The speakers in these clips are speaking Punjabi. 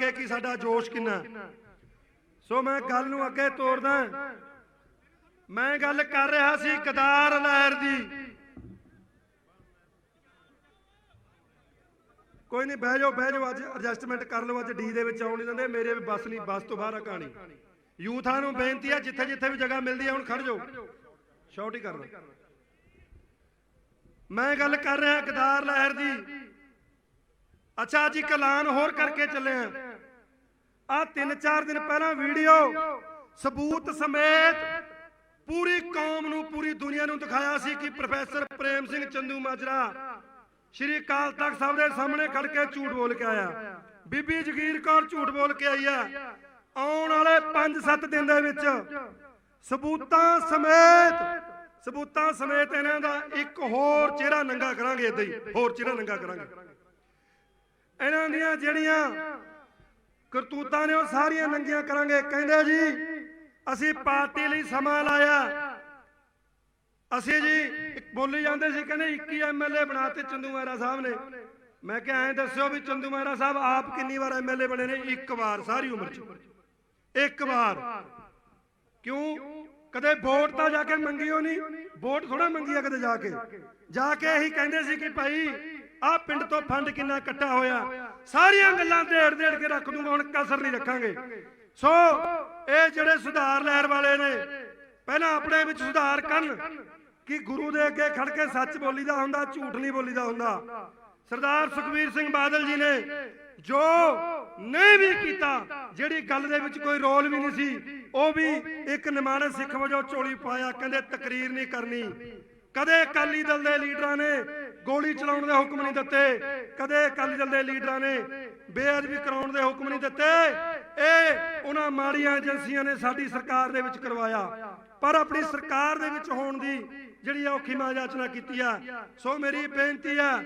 ਲੱਗੇ ਕਿ ਸਾਡਾ ਜੋਸ਼ ਕਿੰਨਾ? ਸੋ ਮੈਂ ਗੱਲ ਨੂੰ ਅੱਗੇ ਤੋਰਦਾ ਮੈਂ ਗੱਲ ਕਰ ਰਿਹਾ ਸੀ ਕਦਾਰ ਲਹਿਰ ਦੀ। ਕੋਈ ਨਹੀਂ, ਬਹਿ ਜਾਓ ਬਹਿ ਜਾਓ, ਅੱਜ ਐਡਜਸਟਮੈਂਟ ਕਰ ਲਓ, ਅੱਜ ਡੀ ਦੇ ਵਿੱਚ ਆਉਣ ਨਹੀਂ ਦਿੰਦੇ, ਮੇਰੇ ਵੀ ਬੱਸ ਨਹੀਂ, ਬੱਸ ਤੋਂ ਬਾਹਰ ਆ ਕਹਾਣੀ। ਯੂਥਾਂ ਨੂੰ ਬੇਨਤੀ ਹੈ ਜਿੱਥੇ ਜਿੱਥੇ ਵੀ ਜਗ੍ਹਾ ਮਿਲਦੀ ਹੈ ਹੁਣ ਖੜ ਜਾਓ। ਸ਼ਾਰਟ ਹੀ ਕਰ ਲਓ। ਮੈਂ ਗੱਲ ਕਰ ਰਿਹਾ ਕਦਾਰ ਲਹਿਰ ਦੀ। ਅੱਛਾ, ਅੱਜ ਇੱਕ ਐਲਾਨ ਹੋਰ ਕਰਕੇ ਚੱਲੇ ਆ ਆ ਤਿੰਨ ਚਾਰ ਦਿਨ ਪਹਿਲਾਂ ਵੀਡੀਓ। ਸਬੂਤ ਸਮੇਤ ਪੂਰੀ ਕੌਮ ਨੂੰ, ਪੂਰੀ ਦੁਨੀਆ ਨੂੰ ਦਿਖਾਇਆ ਸੀ ਕਿ ਪ੍ਰੋਫੈਸਰ ਪ੍ਰੇਮ ਸਿੰਘ ਚੰਦੂ ਮਾਜਰਾ ਸ਼੍ਰੀ ਅਕਾਲ ਤਖਤ ਸਾਹਿਬ ਦੇ ਸਾਹਮਣੇ ਖੜ ਕੇ ਝੂਠ ਬੋਲ ਕੇ ਆਇਆ। ਬੀਬੀ ਜਗੀਰ ਕੌਰ ਝੂਠ ਬੋਲ ਕੇ ਆਈ ਆ ਆਉਣ ਵਾਲੇ 5-7 ਦਿਨ ਦੇ ਵਿੱਚ ਸਬੂਤਾਂ ਸਮੇਤ ਸਬੂਤਾਂ ਸਮੇਤ ਇਹਨਾਂ ਦਾ ਇੱਕ ਹੋਰ ਚਿਹਰਾ ਨੰਗਾ ਕਰਾਂਗੇ ਇਦਾਂ ਹੀ, ਹੋਰ ਚਿਹਰਾ ਨੰਗਾ ਕਰਾਂਗੇ। ਇਹਨਾਂ ਦੀਆਂ ਜਿਹੜੀਆਂ ਕਰਤੂਤਾਂ ਨੇ ਉਹ ਸਾਰੀਆਂ ਨੰਗੀਆਂ ਕਰਾਂਗੇ। ਕਹਿੰਦੇ ਜੀ, ਅਸੀਂ ਪਾਰਟੀ ਲਈ ਸਮਾਂ ਲਾਇਆ। ਅਸੀਂ ਜੀ ਬੋਲੀ ਜਾਂਦੇ ਸੀ, ਕਹਿੰਦੇ 21 ਐਮਐਲਏ ਬਣਾਤੇ ਚੰਦੂ ਮਹਿਰਾ ਸਾਹਿਬ ਨੇ। ਮੈਂ ਕਿਹਾ, ਐਂ ਦੱਸਿਓ ਵੀ ਚੰਦੂ ਮਹਿਰਾ ਸਾਹਿਬ ਆਪ ਕਿੰਨੀ ਵਾਰ ਐਮਐਲਏ ਬਣੇ ਨੇ? ਇੱਕ ਵਾਰ, ਸਾਰੀ ਉਮਰ 'ਚ। ਇੱਕ ਵਾਰ। ਕਿਉਂ? ਕਦੇ ਵੋਟ ਤਾਂ ਜਾ ਕੇ ਮੰਗੀ ਹੋ ਨਹੀਂ ਵੋਟ ਥੋੜਾ ਮੰਗੀ ਆ ਕਦੇ ਜਾ ਕੇ। ਜਾ ਕੇ ਇਹੀ ਕਹਿੰਦੇ ਸੀ ਕਿ ਭਾਈ, ਆਹ ਪਿੰਡ ਤੋਂ ਫੰਡ ਕਿੰਨਾ ਇਕੱਠਾ ਹੋਇਆ। ਸਾਰੀਆਂ ਗੱਲਾਂ ਢੇੜ ਢੇੜ ਕੇ ਰੱਖ ਦੂੰਗਾ, ਹੁਣ ਕਸਰ ਨਹੀਂ ਰੱਖਾਂਗੇ। ਸੋ, ਇਹ ਜਿਹੜੇ ਸੁਧਾਰ ਲਹਿਰ ਵਾਲੇ ਨੇ, ਪਹਿਲਾਂ ਆਪਣੇ ਵਿੱਚ ਸੁਧਾਰ ਕਰਨ ਕਿ ਗੁਰੂ ਦੇ ਅੱਗੇ ਖੜ ਕੇ ਸੱਚ ਬੋਲੀਦਾ ਹੁੰਦਾ, ਝੂਠ ਨਹੀਂ ਬੋਲੀਦਾ ਹੁੰਦਾ। ਸਰਦਾਰ ਸੁਖਬੀਰ ਸਿੰਘ ਬਾਦਲ ਜੀ ਨੇ ਜੋ ਨਹੀਂ ਵੀ ਕੀਤਾ, ਜਿਹੜੀ ਗੱਲ ਦੇ ਵਿੱਚ ਕੋਈ ਰੋਲ ਵੀ ਨਹੀਂ ਸੀ, ਉਹ ਵੀ ਇੱਕ ਨਿਮਾਣੇ ਸਿੱਖ ਵਜੋਂ ਝੋਲੀ ਪਾਇਆ, ਕਹਿੰਦੇ ਤਕਰੀਰ ਨਹੀਂ ਕਰਨੀ। ਕਦੇ ਅਕਾਲੀ ਦਲ ਦੇ ਲੀਡਰਾਂ ਨੇ ਗੋਲੀ ਚਲਾਉਣ ਦੇ ਹੁਕਮ ਨਹੀਂ ਦਿੱਤੇ। ਕਦੇ ਅਕਾਲੀ ਦਲ ਦੇ ਲੀਡਰਾਂ ਨੇ ਬੇਅਦਬੀ ਕਰਾਉਣ ਦੇ ਹੁਕਮ ਨਹੀਂ ਦਿੱਤੇ। ਇਹ ਉਹਨਾਂ ਮਾੜੀਆਂ ਏਜੰਸੀਆਂ ਨੇ ਸਾਡੀ ਸਰਕਾਰ ਦੇ ਵਿੱਚ ਕਰਵਾਇਆ। ਪਰ ਆਪਣੀ ਸਰਕਾਰ ਦੇ ਵਿੱਚ ਹੋਣ ਦੀ ਜਿਹੜੀ ਔਖੀ ਮਾਜਾਚਨਾ ਕੀਤੀ ਆ, ਸੋ ਮੇਰੀ ਬੇਨਤੀ ਆ,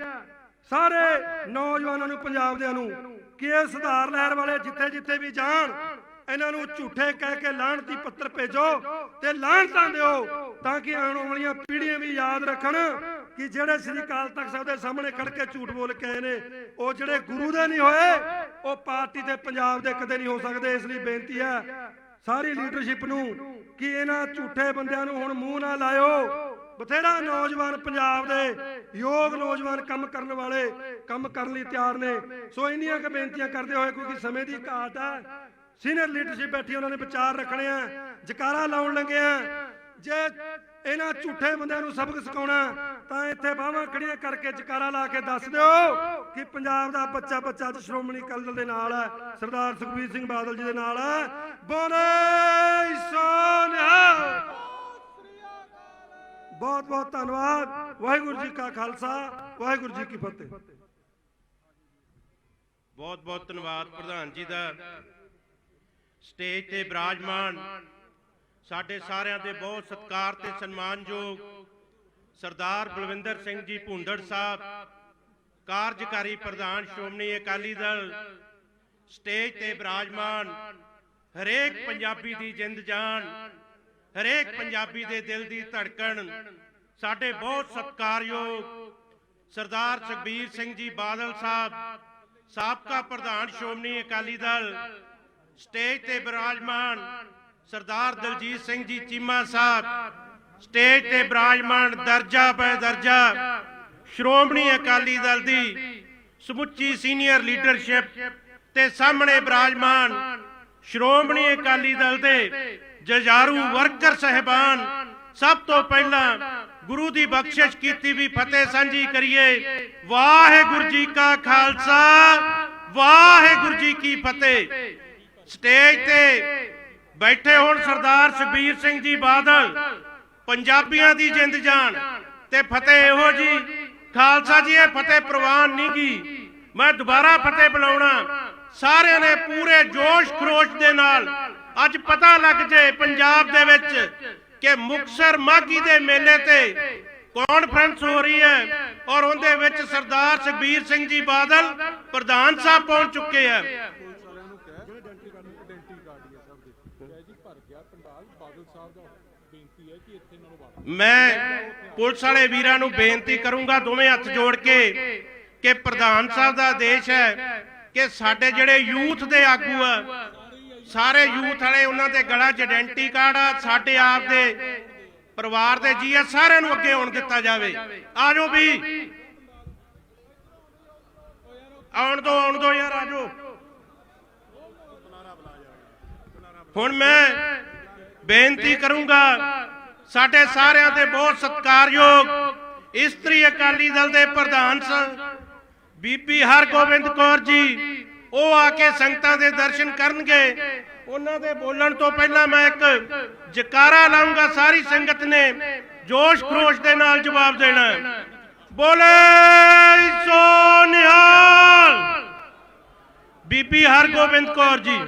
ਸਾਰੇ ਨੌਜਵਾਨਾਂ ਨੂੰ ਪੰਜਾਬ ਦਿਆਂ ਨੂੰ ਕਿ ਇਹ ਸੁਧਾਰ ਲਹਿਰ ਵਾਲੇ ਜਿੱਥੇ ਜਿੱਥੇ ਵੀ ਜਾਣ, ਇਹਨਾਂ ਨੂੰ ਝੂਠੇ ਕਹਿ ਕੇ ਲਾਹਣਤੀ ਪੱਤਰ ਭੇਜੋ ਤੇ ਲਾਹਣਤਾਂ ਦਿਓ ਤਾਂ ਕਿ ਆਉਣ ਵਾਲੀਆਂ ਪੀੜ੍ਹੀਆਂ ਵੀ ਯਾਦ ਰੱਖਣ। ਕਿ ਜਿਹੜੇ ਸ੍ਰੀ ਅਕਾਲ ਤਖਤ ਸਾਹਿਬ ਦੇ ਸਾਹਮਣੇ ਖੜ ਕੇ ਝੂਠ ਬੋਲ ਕੇ ਆਏ ਨੇ, ਉਹ ਜਿਹੜੇ ਗੁਰੂ ਦੇ ਨਹੀਂ ਹੋਏ, ਉਹ ਪਾਰਟੀ ਤੇ ਪੰਜਾਬ ਦੇ ਕਦੇ ਨਹੀਂ ਹੋ ਸਕਦੇ, ਇਸ ਲਈ ਬੇਨਤੀ ਹੈ ਸਾਰੀ ਲੀਡਰਸ਼ਿਪ ਨੂੰ ਕਿ ਇਹਨਾਂ ਝੂਠੇ ਬੰਦਿਆਂ ਨੂੰ ਹੁਣ ਮੂੰਹ ਨਾ ਲਾਇਓ। ਬਥੇਰਾ ਨੌਜਵਾਨ ਪੰਜਾਬ ਦੇ ਯੋਗ ਨੌਜਵਾਨ ਕੰਮ ਕਰਨ ਵਾਲੇ ਕੰਮ ਕਰਨ ਲਈ ਤਿਆਰ ਨੇ। ਸੋ ਇੰਨੀਆਂ ਕੁ ਬੇਨਤੀਆਂ ਕਰਦੇ ਹੋਏ ਕਿਉਂਕਿ ਸਮੇਂ ਦੀ ਘਾਟ ਹੈ, ਸੀਨੀਅਰ ਲੀਡਰਸ਼ਿਪ ਬੈਠੀ ਉਹਨਾਂ ਨੇ ਵਿਚਾਰ ਰੱਖਣੇ ਆ, ਜਕਾਰਾ ਲਾਉਣ ਲੱਗੇ ਆ। ਜੇ ਇਹਨਾਂ ਝੂਠੇ ਬੰਦਿਆਂ ਨੂੰ ਸਬਕ ਸਿਖਾਉਣਾ ਤਾਂ ਇੱਥੇ ਬਾਹਾਂ ਖੜੀਆਂ ਕਰਕੇ ਜਕਾਰਾ ਲਾ ਕੇ ਦੱਸ ਦਿਓ ਕਿ ਪੰਜਾਬ ਦਾ ਬੱਚਾ ਬੱਚਾ ਅੱਜ ਸ਼੍ਰੋਮਣੀ ਅਕਾਲੀ ਦਲ ਦੇ ਨਾਲ ਹੈ। ਸਰਦਾਰ ਸੁਖਬੀਰ ਸਿੰਘ ਬਾਦਲ ਜੀ ਦੇ ਨਾਲ ਹੈ। ਬੋਲੇ ਸੋਨਿਆ ਬਹੁਤ ਬਹੁਤ ਧੰਨਵਾਦ। ਵਾਹਿਗੁਰੂ ਜੀ ਕਾ ਖਾਲਸਾ, ਵਾਹਿਗੁਰੂ ਜੀ ਕੀ ਫਤਿਹ। ਬਹੁਤ ਬਹੁਤ ਧੰਨਵਾਦ ਪ੍ਰਧਾਨ ਜੀ ਦਾ। ਸਟੇਜ ਤੇ ਬਿਰਾਜਮਾਨ ਸਾਡੇ ਸਾਰਿਆਂ ਦੇ ਬਹੁਤ ਸਤਿਕਾਰ ਤੇ ਸਨਮਾਨਯੋਗ ਸਰਦਾਰ ਬਲਵਿੰਦਰ ਸਿੰਘ ਜੀ ਭੁੰਦੜ ਸਾਹਿਬ, ਕਾਰਜਕਾਰੀ ਪ੍ਰਧਾਨ ਸ਼੍ਰੋਮਣੀ ਅਕਾਲੀ ਦਲ, ਸਟੇਜ ਤੇ ਬਿਰਾਜਮਾਨ, ਹਰੇਕ ਪੰਜਾਬੀ ਦੀ ਜਿੰਦ ਜਾਨ, ਹਰੇਕ ਪੰਜਾਬੀ ਦੇ ਦਿਲ ਦੀ ਧੜਕਣ, ਸਾਡੇ ਬਹੁਤ ਸਤਿਕਾਰਯੋਗ ਸਰਦਾਰ ਸੁਖਬੀਰ ਸਿੰਘ ਜੀ ਬਾਦਲ ਸਾਹਿਬ, ਸਾਬਕਾ ਪ੍ਰਧਾਨ ਸ਼੍ਰੋਮਣੀ ਅਕਾਲੀ ਦਲ, ਸਟੇਜ ਤੇ ਬਿਰਾਜਮਾਨ ਸਰਦਾਰ ਦਲਜੀਤ ਸਿੰਘ ਜੀ ਚੀਮਾ ਸਾਹਿਬ, ਸਟੇਜ ਤੇ ਬਿਰਾਜਮਾਨ ਦਰਜਾ ਬੈ ਦਰਜਾ, ਸ਼੍ਰੋਮਣੀ ਅਕਾਲੀ ਦਲ ਦੀ ਸਮੁੱਚੀ ਸੀਨੀਅਰ ਲੀਡਰਸ਼ਿਪ ਤੇ ਸਾਹਮਣੇ ਬਿਰਾਜਮਾਨ ਸ਼੍ਰੋਮਣੀ ਅਕਾਲੀ ਦਲ ਦੇ ਜਜਾਰੂ ਵਰਕਰ ਸਹਿਬਾਨ, ਸਭ ਤੋਂ ਪਹਿਲਾਂ ਗੁਰੂ ਦੀ ਬਖਸ਼ਿਸ਼ ਕੀਤੀ ਵੀ ਫਤਿਹ ਸਾਂਝੀ ਕਰੀਏ। ਵਾਹਿਗੁਰੂ ਜੀ ਕਾ ਖਾਲਸਾ, ਵਾਹਿਗੁਰੂ ਜੀ ਕੀ ਫਤਿਹ। ਸਟੇਜ ਤੇ ਬੈਠੇ ਹੋਣ ਸਰਦਾਰ ਸੁਖਬੀਰ ਸਿੰਘ ਜੀ ਬਾਦਲ, ਪੰਜਾਬੀਆਂ ਦੀ ਜਿੰਦ ਜਾਨ ਤੇ ਫਤਿਹ ਇਹੋ ਜੀ। ਖਾਲਸਾ ਜੀ, ਇਹ ਫਤਿਹ ਪ੍ਰਵਾਨ ਨਹੀਂ ਗੀ। ਮੈਂ ਦੁਬਾਰਾ ਫਤਿਹ ਬੁਲਾਉਣਾ। ਸਾਰਿਆਂ ਨੇ ਪੂਰੇ ਜੋਸ਼ ਖਰੋਸ਼ ਦੇ ਨਾਲ ਅੱਜ ਪਤਾ ਲੱਗ ਜੇ ਪੰਜਾਬ ਦੇ ਵਿੱਚ ਕਿ ਮੁਕਸਰ ਮਾਗੀ ਦੇ ਮੇਲੇ ਤੇ ਕਾਨਫਰੰਸ ਹੋ ਰਹੀ ਹੈ ਔਰ ਉਹਦੇ ਵਿੱਚ ਸਰਦਾਰ ਸੁਖਬੀਰ ਸਿੰਘ ਜੀ ਬਾਦਲ ਪ੍ਰਧਾਨ ਸਾਹਿਬ ਪਹੁੰਚ ਚੁੱਕੇ ਹੈ ਸਾਰਿਆਂ ਨੂੰ ਕਹਿ ਜਿਹੜੇ ਆਇਡੈਂਟੀ ਕਾਰਡ ਆਇਡੈਂਟੀ ਕਾਰਡ ਹੀ ਆ ਸਭ ਦੇ ਕਹਿ ਜੀ ਭਰ ਗਿਆ ਪੰਡਾਲ ਬਾਦਲ ਸਾਹਿਬ ਦਾ ਬੇਨਤੀ ਹੈ ਕਿ ਇੱਥੇ ਇਹਨਾਂ ਨੂੰ ਵੜ ਮੈਂ ਪੁਲਿਸ ਵਾਲੇ ਵੀਰਾਂ ਨੂੰ ਬੇਨਤੀ ਕਰੂੰਗਾ ਦੋਵੇਂ ਹੱਥ ਜੋੜ ਕੇ ਕਿ ਪ੍ਰਧਾਨ ਸਾਹਿਬ ਦਾ ਆਦੇਸ਼ ਹੈ ਕਿ ਸਾਡੇ ਜਿਹੜੇ ਯੂਥ ਦੇ ਆਗੂ ਆ, ਸਾਰੇ ਯੂਥ ਵਾਲੇ ਉਹਨਾਂ ਦੇ ਗਲਾ 'ਚ ਆਇਡੈਂਟੀ ਕਾਰਡ ਆ, ਸਾਡੇ ਆਪ ਦੇ ਪਰਿਵਾਰ ਦੇ ਜੀ ਆ, ਸਾਰਿਆਂ ਨੂੰ ਅੱਗੇ ਆਉਣ ਦਿੱਤਾ ਜਾਵੇ। ਆਜੋ ਵੀ। ਆਉਣ ਦੋ ਆਉਣ ਦੋ ਯਾਰ, ਆਜੋ। ਹੁਣ ਮੈਂ ਬੇਨਤੀ ਕਰੂੰਗਾ ਸਾਡੇ ਸਾਰਿਆਂ ਦੇ ਬਹੁਤ ਸਤਿਕਾਰਯੋਗ ਇਸਤਰੀ ਅਕਾਲੀ ਦਲ ਦੇ ਪ੍ਰਧਾਨ ਸਨ ਬੀਬੀ ਹਰਗੋਬਿੰਦ ਕੌਰ ਜੀ, ਉਹ ਆ ਕੇ ਸੰਗਤਾਂ ਦੇ ਦਰਸ਼ਨ ਕਰਨਗੇ। ਉਹਨਾਂ ਦੇ ਬੋਲਣ ਤੋਂ ਪਹਿਲਾਂ ਮੈਂ ਇੱਕ ਜਕਾਰਾ ਲਾਉਂਗਾ ਸਾਰੀ ਸੰਗਤ ਨੇ ਜੋਸ਼ ਖਰੋਸ਼ ਦੇ ਨਾਲ ਜਵਾਬ ਦੇਣਾ ਬੋਲੇ ਸੋ ਨਿਹਾਲ। ਬੀਬੀ ਹਰਗੋਬਿੰਦ ਕੌਰ ਜੀ।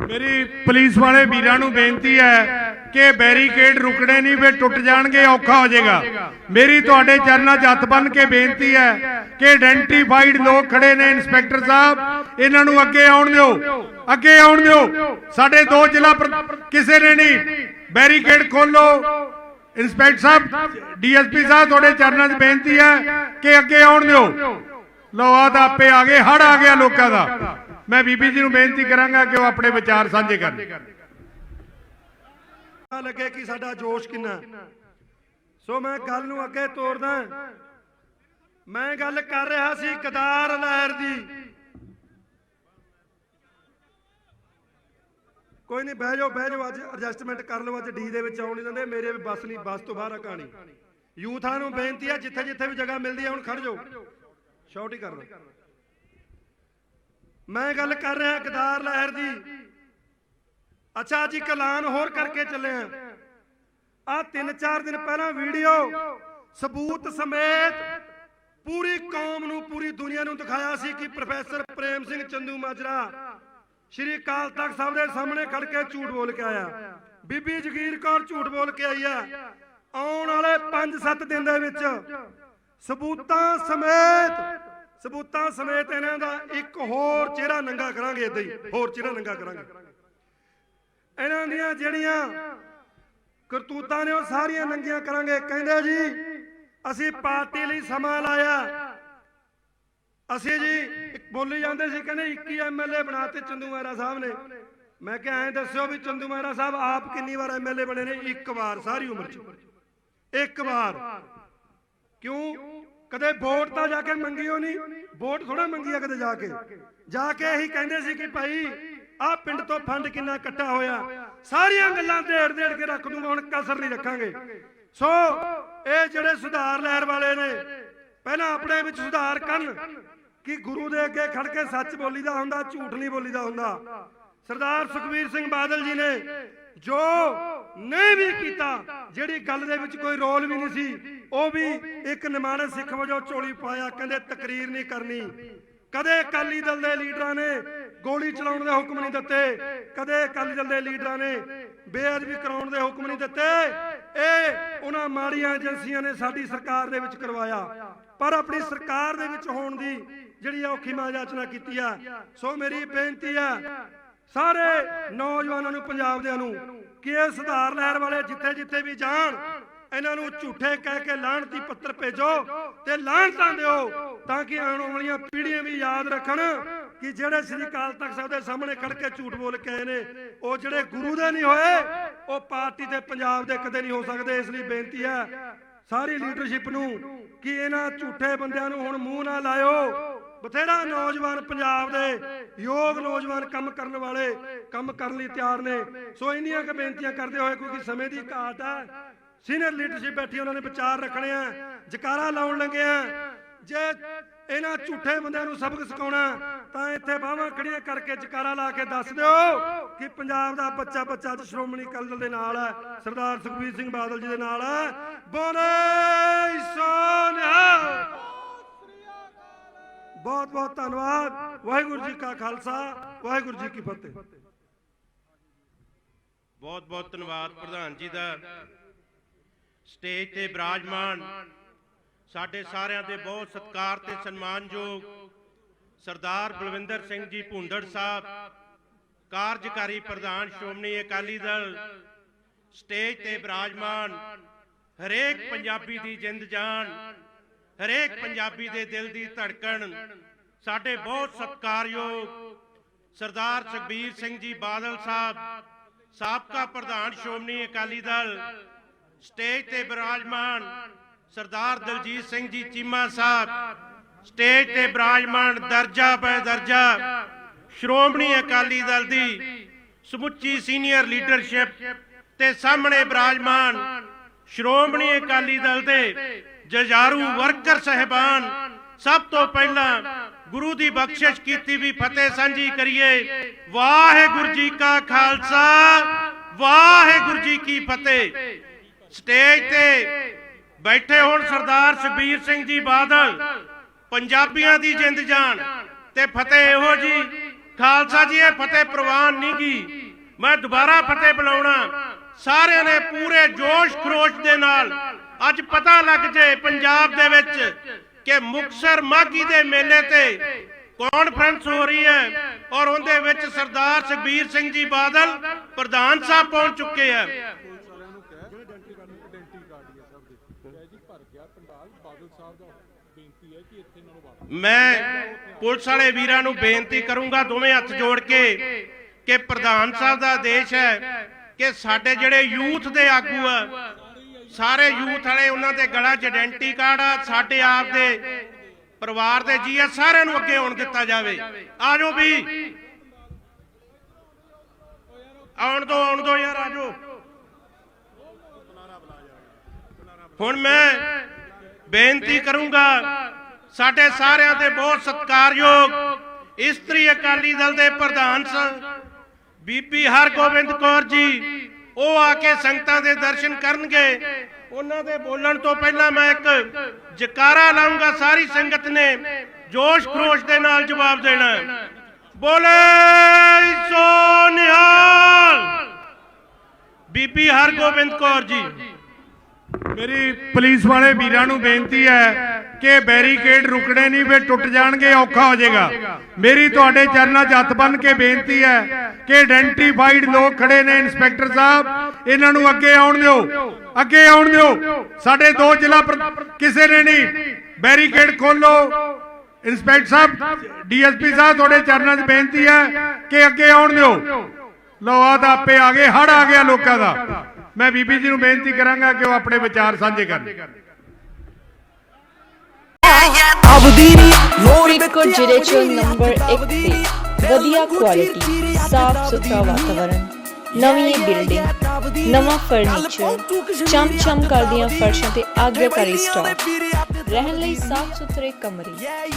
ਮੇਰੀ ਪੁਲਿਸ ਵਾਲੇ ਵੀਰਾਂ ਨੂੰ ਬੇਨਤੀ ਹੈ ਕਿ ਬੈਰੀਕੇਡ ਰੁਕਣੇ ਨਹੀਂ, ਫਿਰ ਟੁੱਟ ਜਾਣਗੇ, ਔਖਾ ਹੋ ਜਾਏਗਾ। ਮੇਰੀ ਤੁਹਾਡੇ ਚਰਨਾਂ 'ਚ ਹੱਥ ਬੰਨ ਕੇ ਬੇਨਤੀ ਹੈ ਕਿ ਆਇਡੈਂਟੀਫਾਈਡ ਲੋਕ ਖੜੇ ਨੇ ਇਨਸਪੈਕਟਰ ਸਾਹਿਬ। ਇਹਨਾਂ ਨੂੰ ਅੱਗੇ ਆਉਣ ਦਿਓ। ਅੱਗੇ ਆਉਣ ਦਿਓ। ਸਾਡੇ ਦੋ ਜ਼ਿਲ੍ਹਾ ਕਿਸੇ ਨੇ ਨਹੀਂ। ਬੈਰੀਕੇਡ ਖੋਲੋ ਇਨਸਪੈਕਟਰ ਸਾਹਿਬ, ਡੀਐਸਪੀ ਸਾਹਿਬ, ਤੁਹਾਡੇ ਚਰਨਾਂ 'ਚ ਬੇਨਤੀ ਹੈ ਕਿ ਅੱਗੇ ਆਉਣ ਦਿਓ। ਲਓ ਆ ਤਾਂ ਆਪੇ ਆ ਗਏ। ਹੜ ਆ ਗਿਆ ਲੋਕਾਂ ਦਾ। ਮੈਂ ਬੀਬੀ ਜੀ ਨੂੰ ਬੇਨਤੀ ਕਰਾਂਗਾ ਕਿ ਉਹ ਆਪਣੇ ਵਿਚਾਰ ਸਾਂਝੇ ਕਰਨ। ਪਤਾ ਲੱਗੇ ਕਿ ਸਾਡਾ ਜੋਸ਼ ਕਿੰਨਾ। ਸੋ ਮੈਂ ਗੱਲ ਨੂੰ ਅੱਗੇ ਤੋਰਦਾ ਮੈਂ ਗੱਲ ਕਰ ਰਿਹਾ ਸੀ ਕਦਾਰ ਲਹਿਰ ਦੀ। ਕੋਈ ਨਹੀਂ ਬਹਿ ਜਾਓ ਬਹਿ ਜਾਓ ਅੱਜ ਐਡਜਸਟਮੈਂਟ ਕਰ ਲਓ ਅੱਜ ਡੀ ਦੇ ਵਿੱਚ ਆਉਣ ਨਹੀਂ ਦਿੰਦੇ। ਮੇਰੇ ਵੀ ਬੱਸ ਨਹੀਂ ਬੱਸ ਤੋਂ ਬਾਹਰ ਆ ਕਹਾਣੀ। ਯੂਥਾਂ ਨੂੰ ਬੇਨਤੀ ਹੈ ਜਿੱਥੇ ਜਿੱਥੇ ਵੀ ਜਗ੍ਹਾ ਮਿਲਦੀ ਹੈ ਹੁਣ ਖੜ ਜਾਓ। ਸ਼ਾਰਟ ਹੀ ਕਰ ਲਓ ਮੈਂ ਗੱਲ ਕਰ ਰਿਹਾ ਕਦਾਰ ਲਹਿਰ ਦੀ। ਅੱਛਾ ਅੱਜ ਇੱਕ ਐਲਾਨ ਹੋਰ ਕਰਕੇ ਚੱਲੇ ਆ। ਆ ਤਿੰਨ ਚਾਰ ਦਿਨ ਪਹਿਲਾਂ ਵੀਡੀਓ ਸਬੂਤ ਸਮੇਤ ਪੂਰੀ ਕੌਮ ਨੂੰ ਪੂਰੀ ਦੁਨੀਆ ਨੂੰ ਦਿਖਾਇਆ ਸੀ ਕਿ ਪ੍ਰੋਫੈਸਰ ਪ੍ਰੇਮ ਸਿੰਘ ਚੰਦੂ ਮਾਜਰਾ ਸ਼੍ਰੀ ਅਕਾਲ ਤਖਤ ਸਾਹਿਬ ਦੇ ਸਾਹਮਣੇ ਖੜ ਕੇ ਝੂਠ ਬੋਲ ਕੇ ਆਇਆ। ਬੀਬੀ ਜਗੀਰ ਕੌਰ ਝੂਠ ਬੋਲ ਕੇ ਆਈ ਆ ਆਉਣ ਵਾਲੇ 5-7 ਦਿਨ ਦੇ ਵਿੱਚ ਸਬੂਤਾਂ ਸਮੇਤ ਸਬੂਤਾਂ ਸਮੇਤ ਇਹਨਾਂ ਦਾ ਇੱਕ ਹੋਰ ਚਿਹਰਾ ਨੰਗਾ ਕਰਾਂਗੇ ਇਦਾਂ ਹੀ ਹੋਰ ਚਿਹਰਾ ਨੰਗਾ ਕਰਾਂਗੇ। ਇਹਨਾਂ ਦੀਆਂ ਜਿਹੜੀਆਂ ਕਰਤੂਤਾਂ ਨੇ ਉਹ ਸਾਰੀਆਂ ਨੰਗੀਆਂ ਕਰਾਂਗੇ। ਕਹਿੰਦੇ ਜੀ, ਅਸੀਂ ਪਾਰਟੀ ਲਈ ਸਮਾਂ ਲਾਇਆ। ਅਸੀਂ ਜੀ ਬੋਲੀ ਜਾਂਦੇ ਸੀ, ਕਹਿੰਦੇ 21 ਐਮਐਲਏ ਬਣਾਤੇ ਚੰਦੂ ਮਹਿਰਾ ਸਾਹਿਬ ਨੇ। ਮੈਂ ਕਿਹਾ, ਐਂ ਦੱਸਿਓ ਵੀ ਚੰਦੂ ਮਹਿਰਾ ਸਾਹਿਬ ਆਪ ਕਿੰਨੀ ਵਾਰ ਐਮਐਲਏ ਬਣੇ ਨੇ? ਇੱਕ ਵਾਰ, ਸਾਰੀ ਉਮਰ 'ਚ। ਇੱਕ ਵਾਰ। ਕਿਉਂ? ਕਦੇ ਵੋਟ ਤਾਂ ਜਾ ਕੇ ਮੰਗੀਓ ਨਹੀਂ ਵੋਟ ਥੋੜਾ ਮੰਗੀ ਆ ਕਦੇ ਜਾ ਕੇ। ਜਾ ਕੇ ਇਹੀ ਕਹਿੰਦੇ ਸੀ ਕਿ ਭਾਈ ਆਹ ਪਿੰਡ ਤੋਂ ਫੰਡ ਕਿੰਨਾ ਇਕੱਠਾ ਹੋਇਆ? ਸਾਰੀਆਂ ਗੱਲਾਂ ਢੇੜ ਢੇੜ ਕੇ ਰੱਖ ਦੂੰਗਾ, ਹੁਣ ਕਸਰ ਨਹੀਂ ਰੱਖਾਂਗੇ। ਸੋ, ਇਹ ਜਿਹੜੇ ਸੁਧਾਰ ਲਹਿਰ ਵਾਲੇ ਨੇ, ਪਹਿਲਾਂ ਆਪਣੇ ਵਿੱਚ ਸੁਧਾਰ ਕਰਨ ਕਿ ਗੁਰੂ ਦੇ ਅੱਗੇ ਖੜ ਕੇ ਸੱਚ ਬੋਲੀਦਾ ਹੁੰਦਾ, ਝੂਠ ਨਹੀਂ ਬੋਲੀਦਾ ਹੁੰਦਾ। ਸਰਦਾਰ ਸੁਖਬੀਰ ਸਿੰਘ ਬਾਦਲ ਜੀ ਨੇ ਜੋ ਨਹੀਂ ਵੀ ਕੀਤਾ, ਜਿਹੜੀ ਗੱਲ ਦੇ ਵਿੱਚ ਕੋਈ ਰੋਲ ਵੀ ਨਹੀਂ ਸੀ, ਉਹ ਵੀ ਇੱਕ ਨਿਮਾਣੇ ਸਿੱਖ ਵਜੋਂ ਝੋਲੀ ਪਾਇਆ, ਕਹਿੰਦੇ ਤਕਰੀਰ ਨਹੀਂ ਕਰਨੀ। ਕਦੇ ਅਕਾਲੀ ਦਲ ਦੇ ਲੀਡਰਾਂ ਨੇ ਗੋਲੀ ਚਲਾਉਣ ਦੇ ਹੁਕਮ ਨਹੀਂ ਦਿੱਤੇ। ਕਦੇ ਅਕਾਲੀ ਦਲ ਦੇ ਲੀਡਰਾਂ ਨੇ ਬੇਅਦਬੀ ਕਰਾਉਣ ਦੇ ਹੁਕਮ ਨਹੀਂ ਦਿੱਤੇ। ਇਹ ਉਹਨਾਂ ਮਾੜੀਆਂ ਏਜੰਸੀਆਂ ਨੇ ਸਾਡੀ ਸਰਕਾਰ ਦੇ ਵਿੱਚ ਕਰਵਾਇਆ। ਪਰ ਆਪਣੀ ਸਰਕਾਰ ਦੇ ਵਿੱਚ ਹੋਣ ਦੀ ਜਿਹੜੀ ਆ ਔਖੀ ਮਾਜਾਚਨਾ ਕੀਤੀ ਆ। ਸੋ ਮੇਰੀ ਬੇਨਤੀ ਆ, ਸਾਰੇ ਨੌਜਵਾਨਾਂ ਨੂੰ ਪੰਜਾਬ ਦਿਆਂ ਨੂੰ ਕਿ ਇਹ ਸੁਧਾਰ ਲਹਿਰ ਵਾਲੇ ਜਿੱਥੇ ਜਿੱਥੇ ਵੀ ਜਾਣ, ਇਹਨਾਂ ਨੂੰ ਝੂਠੇ ਕਹਿ ਕੇ ਲਾਹਣਤੀ ਪੱਤਰ ਭੇਜੋ ਤੇ ਲਾਹਣਤਾਂ ਦਿਓ ਤਾਂ ਕਿ ਆਉਣ ਵਾਲੀਆਂ ਪੀੜ੍ਹੀਆਂ ਵੀ ਯਾਦ ਰੱਖਣ। ਕਿ ਜਿਹੜੇ ਸ੍ਰੀ ਅਕਾਲ ਤਖਤ ਸਾਹਿਬ ਦੇ ਸਾਹਮਣੇ ਖੜ ਕੇ ਝੂਠ ਬੋਲ ਕੇ ਆਏ ਨੇ, ਉਹ ਜਿਹੜੇ ਗੁਰੂ ਦੇ ਨਹੀਂ ਹੋਏ, ਉਹ ਪਾਰਟੀ ਦੇ ਪੰਜਾਬ ਦੇ ਕਦੇ ਨਹੀਂ ਹੋ ਸਕਦੇ, ਇਸ ਲਈ ਬੇਨਤੀ ਹੈ ਸਾਰੀ ਲੀਡਰਸ਼ਿਪ ਨੂੰ ਕਿ ਇਹਨਾਂ ਝੂਠੇ ਬੰਦਿਆਂ ਨੂੰ ਹੁਣ ਮੂੰਹ ਨਾ ਲਾਇਓ। ਬਥੇਰਾ ਨੌਜਵਾਨ ਪੰਜਾਬ ਦੇ ਯੋਗ ਨੌਜਵਾਨ ਕੰਮ ਕਰਨ ਵਾਲੇ ਕੰਮ ਕਰਨ ਲਈ ਤਿਆਰ ਨੇ। ਸੋ ਇੰਨੀਆਂ ਕੁ ਬੇਨਤੀਆਂ ਕਰਦੇ ਹੋਏ, ਕਿਉਂਕਿ ਸਮੇਂ ਦੀ ਘਾਟ ਹੈ ਸੀਨੀਅਰ ਲੀਡਰਸ਼ਿਪ ਬੈਠੀ ਉਹਨਾਂ ਨੇ ਵਿਚਾਰ ਰੱਖਣੇ ਆ, ਜਕਾਰਾ ਲਾਉਣ ਲੱਗੇ ਆ। ਜੇ ਇਹਨਾਂ ਝੂਠੇ ਬੰਦਿਆਂ ਨੂੰ ਸਬਕ ਸਿਖਾਉਣਾ ਤਾਂ ਇੱਥੇ ਬਾਹਾਂ ਖੜੀਆਂ ਕਰਕੇ ਜਕਾਰਾ ਲਾ ਕੇ ਦੱਸ ਦਿਓ ਕਿ ਪੰਜਾਬ ਦਾ ਬੱਚਾ ਬੱਚਾ ਅੱਜ ਸ਼੍ਰੋਮਣੀ ਅਕਾਲੀ ਦੇ ਨਾਲ ਹੈ, ਸਰਦਾਰ ਸੁਖਬੀਰ ਸਿੰਘ ਬਾਦਲ ਜੀ ਦੇ ਨਾਲ ਹੈ। ਬੋਲੇ ਸੋਨਿਆ ਬਹੁਤ ਬਹੁਤ ਧੰਨਵਾਦ। ਵਾਹਿਗੁਰੂ ਜੀ ਕਾ ਖਾਲਸਾ, ਵਾਹਿਗੁਰੂ ਜੀ ਕੀ ਫਤਿਹ। ਬਹੁਤ ਬਹੁਤ ਧੰਨਵਾਦ ਪ੍ਰਧਾਨ ਜੀ ਦਾ। ਸਟੇਜ ਤੇ ਬਿਰਾਜਮਾਨ ਸਾਡੇ ਸਾਰਿਆਂ ਦੇ ਬਹੁਤ ਸਤਿਕਾਰ ਤੇ ਸਨਮਾਨਯੋਗ ਸਰਦਾਰ ਬਲਵਿੰਦਰ ਸਿੰਘ ਜੀ ਭੁੰਦੜ ਸਾਹਿਬ, ਕਾਰਜਕਾਰੀ ਪ੍ਰਧਾਨ ਸ਼੍ਰੋਮਣੀ ਅਕਾਲੀ ਦਲ, ਸਟੇਜ ਤੇ ਬਿਰਾਜਮਾਨ, ਹਰੇਕ ਪੰਜਾਬੀ ਦੀ ਜਿੰਦ ਜਾਨ, ਹਰੇਕ ਪੰਜਾਬੀ ਦੇ ਦਿਲ ਦੀ ਧੜਕਣ, ਸਾਡੇ ਬਹੁਤ ਸਤਿਕਾਰਯੋਗ ਸਰਦਾਰ ਸੁਖਬੀਰ ਸਿੰਘ ਜੀ ਬਾਦਲ ਸਾਹਿਬ, ਸਾਬਕਾ ਪ੍ਰਧਾਨ ਸ਼੍ਰੋਮਣੀ ਅਕਾਲੀ ਦਲ, ਸਟੇਜ ਤੇ ਬਿਰਾਜਮਾਨ ਸਰਦਾਰ ਦਲਜੀਤ ਸਿੰਘ ਜੀ ਚੀਮਾ ਸਾਹਿਬ, ਸਟੇਜ ਤੇ ਬਿਰਾਜਮਾਨ ਦਰਜਾ ਬੈ ਦਰਜਾ, ਸ਼੍ਰੋਮਣੀ ਅਕਾਲੀ ਦਲ ਦੀ ਸਮੁੱਚੀ ਸੀਨੀਅਰ ਲੀਡਰਸ਼ਿਪ ਤੇ ਸਾਹਮਣੇ ਬਿਰਾਜਮਾਨ ਸ਼੍ਰੋਮਣੀ ਅਕਾਲੀ ਦਲ ਦੇ ਜਜਾਰੂ ਵਰਕਰ ਸਹਿਬਾਨ, ਸਭ ਤੋਂ ਪਹਿਲਾਂ ਗੁਰੂ ਦੀ ਬਖਸ਼ਿਸ਼ ਕੀਤੀ ਵੀ ਫਤਿਹ ਸਾਂਝੀ ਕਰੀਏ। ਵਾਹਿਗੁਰੂ ਜੀ ਕਾ ਖਾਲਸਾ, ਵਾਹਿਗੁਰੂ ਜੀ ਕੀ ਫਤਿਹ। ਸਟੇਜ ਤੇ ਬੈਠੇ ਹੋਣ ਸਰਦਾਰ ਸੁਖਬੀਰ ਸਿੰਘ ਜੀ ਬਾਦਲ, ਪੰਜਾਬੀਆਂ ਦੀ ਜਿੰਦ ਜਾਨ ਤੇ ਫਤਿਹ ਇਹੋ ਜੀ। ਖਾਲਸਾ ਜੀ, ਇਹ ਫਤਿਹ ਪ੍ਰਵਾਨ ਨਹੀਂ ਗੀ। ਮੈਂ ਦੁਬਾਰਾ ਫਤਿਹ ਬੁਲਾਉਣਾ। ਸਾਰਿਆਂ ਨੇ ਪੂਰੇ ਜੋਸ਼ ਖਰੋਸ਼ ਦੇ ਨਾਲ ਅੱਜ ਪਤਾ ਲੱਗ ਜੇ ਪੰਜਾਬ ਦੇ ਵਿੱਚ ਕਿ ਮੁਕਸਰ ਮਾਗੀ ਦੇ ਮੇਲੇ ਤੇ ਕਾਨਫਰੰਸ ਹੋ ਰਹੀ ਹੈ ਔਰ ਉਹਦੇ ਵਿੱਚ ਸਰਦਾਰ ਸੁਖਬੀਰ ਸਿੰਘ ਜੀ ਬਾਦਲ ਪ੍ਰਧਾਨ ਸਾਹਿਬ ਪਹੁੰਚ ਚੁੱਕੇ ਹੈ ਪੁਲਿਸ ਵਾਲਿਆਂ ਨੂੰ ਕਹਿ ਆਇਡੈਂਟੀ ਕਾਰਡ ਹੀ ਹੈ ਸਭ ਦੇ ਕਹਿ ਜੀ ਭਰ ਗਿਆ ਪੰਡਾਲ ਬਾਦਲ ਸਾਹਿਬ ਦਾ ਬੇਨਤੀ ਹੈ ਕਿ ਇੱਥੇ ਇਹਨਾਂ ਨੂੰ ਵਾਪਸ ਮੈਂ ਪੁਲਿਸ ਵਾਲੇ ਵੀਰਾਂ ਨੂੰ ਬੇਨਤੀ ਕਰੂੰਗਾ ਦੋਵੇਂ ਹੱਥ ਜੋੜ ਕੇ ਕਿ ਪ੍ਰਧਾਨ ਸਾਹਿਬ ਦਾ ਆਦੇਸ਼ ਹੈ ਕਿ ਸਾਡੇ ਜਿਹੜੇ ਯੂਥ ਦੇ ਆਗੂ ਆ, ਸਾਰੇ ਯੂਥ ਵਾਲੇ ਉਹਨਾਂ ਦੇ ਗਲਾ 'ਚ ਆਇਡੈਂਟੀ ਕਾਰਡ ਆ, ਸਾਡੇ ਆਪ ਦੇ ਪਰਿਵਾਰ ਦੇ ਜੀ ਆ, ਸਾਰਿਆਂ ਨੂੰ ਅੱਗੇ ਆਉਣ ਦਿੱਤਾ ਜਾਵੇ। ਆਜੋ ਵੀ। ਆਉਣ ਦੋ ਆਉਣ ਦੋ ਯਾਰ ਆਜੋ ਹੁਣ ਮੈਂ ਬੇਨਤੀ ਕਰੂੰਗਾ ਸਾਡੇ ਸਾਰਿਆਂ ਦੇ ਬਹੁਤ ਸਤਿਕਾਰਯੋਗ ਇਸਤਰੀ ਅਕਾਲੀ ਦਲ ਦੇ ਪ੍ਰਧਾਨ ਸਨ ਬੀਬੀ ਹਰਗੋਬਿੰਦ ਕੌਰ ਜੀ, ਉਹ ਆ ਕੇ ਸੰਗਤਾਂ ਦੇ ਦਰਸ਼ਨ ਕਰਨਗੇ। ਉਹਨਾਂ ਦੇ ਬੋਲਣ ਤੋਂ ਪਹਿਲਾਂ ਮੈਂ ਇੱਕ ਜਕਾਰਾ ਲਾਉਂਗਾ ਸਾਰੀ ਸੰਗਤ ਨੇ ਜੋਸ਼ ਖਰੋਸ਼ ਦੇ ਨਾਲ ਜਵਾਬ ਦੇਣਾ ਹੈ। ਬੋਲੇ ਸੋ ਨਿਹਾਲ। ਬੀਬੀ ਹਰਗੋਬਿੰਦ ਕੌਰ ਜੀ। ਮੇਰੀ ਪੁਲਿਸ ਵਾਲੇ ਵੀਰਾਂ ਨੂੰ ਬੇਨਤੀ ਹੈ ਕਿ ਬੈਰੀਕੇਡ ਰੁਕਣੇ ਨਹੀਂ ਫੇ ਟੁੱਟ ਜਾਣਗੇ, ਔਖਾ ਹੋ ਜਾਏਗਾ। ਮੇਰੀ ਤੁਹਾਡੇ ਚਰਨਾਂ 'ਚ ਹੱਥ ਬੰਨ ਕੇ ਬੇਨਤੀ ਹੈ ਕਿ ਆਇਡੈਂਟੀਫਾਈਡ ਲੋਕ ਖੜੇ ਨੇ ਇਨਸਪੈਕਟਰ ਸਾਹਿਬ, ਇਹਨਾਂ ਨੂੰ ਅੱਗੇ ਆਉਣ ਦਿਓ। ਅੱਗੇ ਆਉਣ ਦਿਓ। ਸਾਡੇ ਦੋ ਜ਼ਿਲ੍ਹਾ ਕਿਸੇ ਨੇ ਨਹੀਂ। ਬੈਰੀਕੇਡ ਖੋਲੋ। ਇਨਸਪੈਕਟਰ ਸਾਹਿਬ, ਡੀਐਸਪੀ ਸਾਹਿਬ, ਤੁਹਾਡੇ ਚਰਨਾਂ 'ਚ ਬੇਨਤੀ ਹੈ ਕਿ ਅੱਗੇ ਆਉਣ ਦਿਓ। ਲਓ ਆ ਤਾਂ ਆਪੇ ਆ ਗਏ ਹੜ ਆ ਗਿਆ ਲੋਕਾਂ ਦਾ। ਮੈਂ ਬੀਬੀ ਜੀ ਨੂੰ ਬੇਨਤੀ ਕਰਾਂਗਾ ਕਿ ਉਹ ਆਪਣੇ ਵਿਚਾਰ ਸਾਂਝੇ ਕਰਨ। ਆਪਦੀ ਨੀ ਲੋੜ ਫਰੀਦਕੋਟ ਜ਼ਿਲ੍ਹੇ 'ਚ ਨੰਬਰ 1 ਤੇ ਵਧੀਆ ਕੁਆਲਿਟੀ ਸਾਫ਼ ਸੁਥਰਾ ਵਾਤਾਵਰਣ ਨਵੀਂ ਬਿਲਡਿੰਗ ਨਵਾਂ ਫਰਨੀਚਰ ਚਮ ਚਮ ਕਰਦੀਆਂ ਫਰਸ਼ਾਂ ਤੇ ਆਗਿਆਕਾਰੀ ਸਟਾਫ ਰਹਿਣ ਲਈ ਸਾਫ਼ ਸੁਥਰੇ ਕਮਰੇ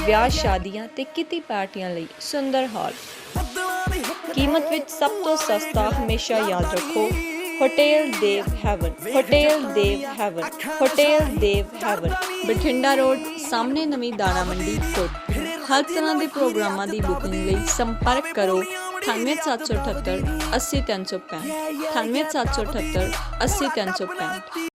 ਵਿਆਹ ਸ਼ਾਦੀਆਂ ਤੇ ਕਿਤੇ ਪਾਰਟੀਆਂ ਲਈ ਸੁੰਦਰ ਹਾਲ। ਕੀਮਤ ਵਿੱਚ ਸਭ ਤੋਂ ਸਸਤਾ ਹਮੇਸ਼ਾ ਯਾਦ ਰੱਖੋ hotel Dev heaven hotel Dev heaven hotel Dev heaven Bathinda road ਸਾਹਮਣੇ ਨਵੀਂ ਦਾਣਾ ਮੰਡੀ ਕੋਟ ਹਰ ਤਰ੍ਹਾਂ ਦੇ ਪ੍ਰੋਗਰਾਮਾਂ ਦੀ ਬੁਕਿੰਗ ਲਈ ਸੰਪਰਕ ਕਰੋ। 98778 80365 98778 80365